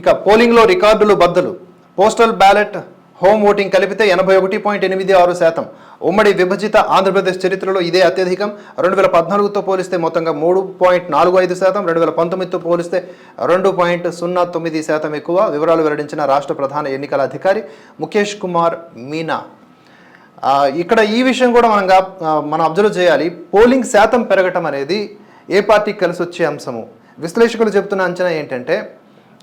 ఇక పోలింగ్లో రికార్డులు బద్దలు. పోస్టల్ బ్యాలెట్ హోమ్ ఓటింగ్ కలిపితే ఎనభై ఒకటి పాయింట్ ఎనిమిది ఆరు శాతం. ఉమ్మడి విభజిత ఆంధ్రప్రదేశ్ చరిత్రలో ఇదే అత్యధికం. రెండు వేల పద్నాలుగుతో పోలిస్తే మొత్తంగా మూడు పాయింట్ నాలుగు ఐదు శాతం. రెండు వేల పంతొమ్మిదితో పోలిస్తే రెండు పాయింట్ సున్నా తొమ్మిది శాతం ఎక్కువ. వివరాలు వెల్లడించిన రాష్ట్ర ప్రధాన ఎన్నికల అధికారి ముఖేష్ కుమార్ మీనా. ఇక్కడ ఈ విషయం కూడా మనం మనం అబ్జర్వ్ చేయాలి. పోలింగ్ శాతం పెరగటం అనేది ఏ పార్టీకి కలిసి వచ్చే అంశము? విశ్లేషకులు చెబుతున్న అంచనా ఏంటంటే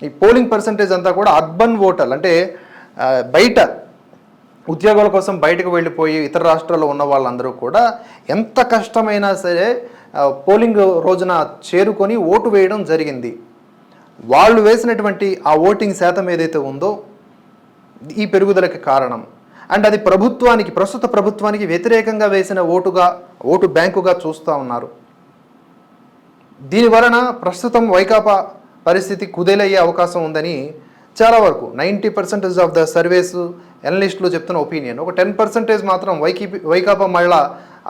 ఈ పోలింగ్ పర్సంటేజ్ అంతా కూడా అర్బన్ ఓటర్లు అంటే బయట ఉద్యోగాల కోసం బయటకు వెళ్ళిపోయి ఇతర రాష్ట్రాల్లో ఉన్న వాళ్ళందరూ కూడా ఎంత కష్టమైనా సరే పోలింగ్ రోజున చేరుకొని ఓటు వేయడం జరిగింది. వాళ్ళు వేసినటువంటి ఆ ఓటింగ్ శాతం ఏదైతే ఉందో ఈ పెరుగుదలకి కారణం. అండ్ అది ప్రభుత్వానికి ప్రస్తుత ప్రభుత్వానికి వ్యతిరేకంగా వేసిన ఓటుగా ఓటు బ్యాంకుగా చూస్తూ ఉన్నారు. దీని వలన ప్రస్తుతం వైకాపా పరిస్థితి కుదేలయ్యే అవకాశం ఉందని చాలా వరకు ninety percentage of the surveys ఎనలిస్టులు చెప్తున్న ఒపీనియన్. ఒక టెన్ పర్సెంటేజ్ మాత్రం వైకీపీ వైకాపా మళ్ళా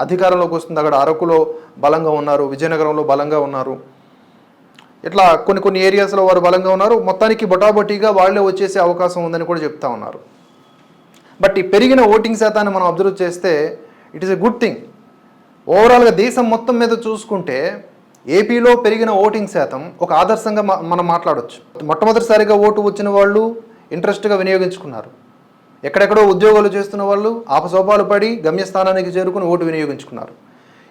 అధికారంలోకి వస్తుంది. అక్కడ అరకులో బలంగా ఉన్నారు విజయనగరంలో బలంగా ఉన్నారు. ఇట్లా కొన్ని కొన్ని ఏరియాస్లో వారు బలంగా ఉన్నారు. మొత్తానికి బొటాబొటీగా వాళ్ళే వచ్చేసే అవకాశం ఉందని కూడా చెప్తా ఉన్నారు. బట్ ఈ పెరిగిన ఓటింగ్ శాతాన్ని మనం అబ్జర్వ్ చేస్తే it is a good thing. ఓవరాల్గా దేశం మొత్తం మీద చూసుకుంటే ఏపీలో పెరిగిన ఓటింగ్ శాతం ఒక ఆదర్శంగా మనం మాట్లాడొచ్చు. మొట్టమొదటిసారిగా ఓటు వచ్చిన వాళ్ళు ఇంట్రెస్ట్గా వినియోగించుకున్నారు. ఎక్కడెక్కడో ఉద్యోగాలు చేస్తున్న వాళ్ళు ఆపసోపాలు పడి గమ్యస్థానానికి చేరుకుని ఓటు వినియోగించుకున్నారు.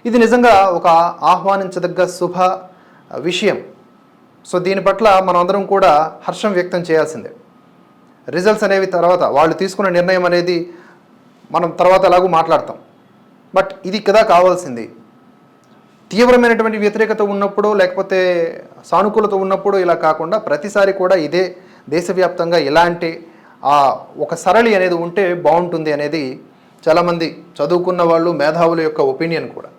ఇది నిజంగా ఒక ఆహ్వానించదగ్గ శుభ విషయం. సో దీని పట్ల మనందరం కూడా హర్షం వ్యక్తం చేయాల్సిందే. రిజల్ట్స్ అనేవి తర్వాత వాళ్ళు తీసుకున్న నిర్ణయం అనేది మనం తర్వాత ఎలాగూ మాట్లాడతాం. బట్ ఇది కదా కావాల్సింది. తీవ్రమైనటువంటి వ్యతిరేకత ఉన్నప్పుడు లేకపోతే సానుకూలత ఉన్నప్పుడు ఇలా కాకుండా ప్రతిసారి కూడా ఇదే దేశవ్యాప్తంగా ఇలాంటి ఆ ఒక సరళి అనేది ఉంటే బాగుంటుంది అనేది చాలామంది చదువుకున్న వాళ్ళు మేధావుల యొక్క ఒపీనియన్ కూడా.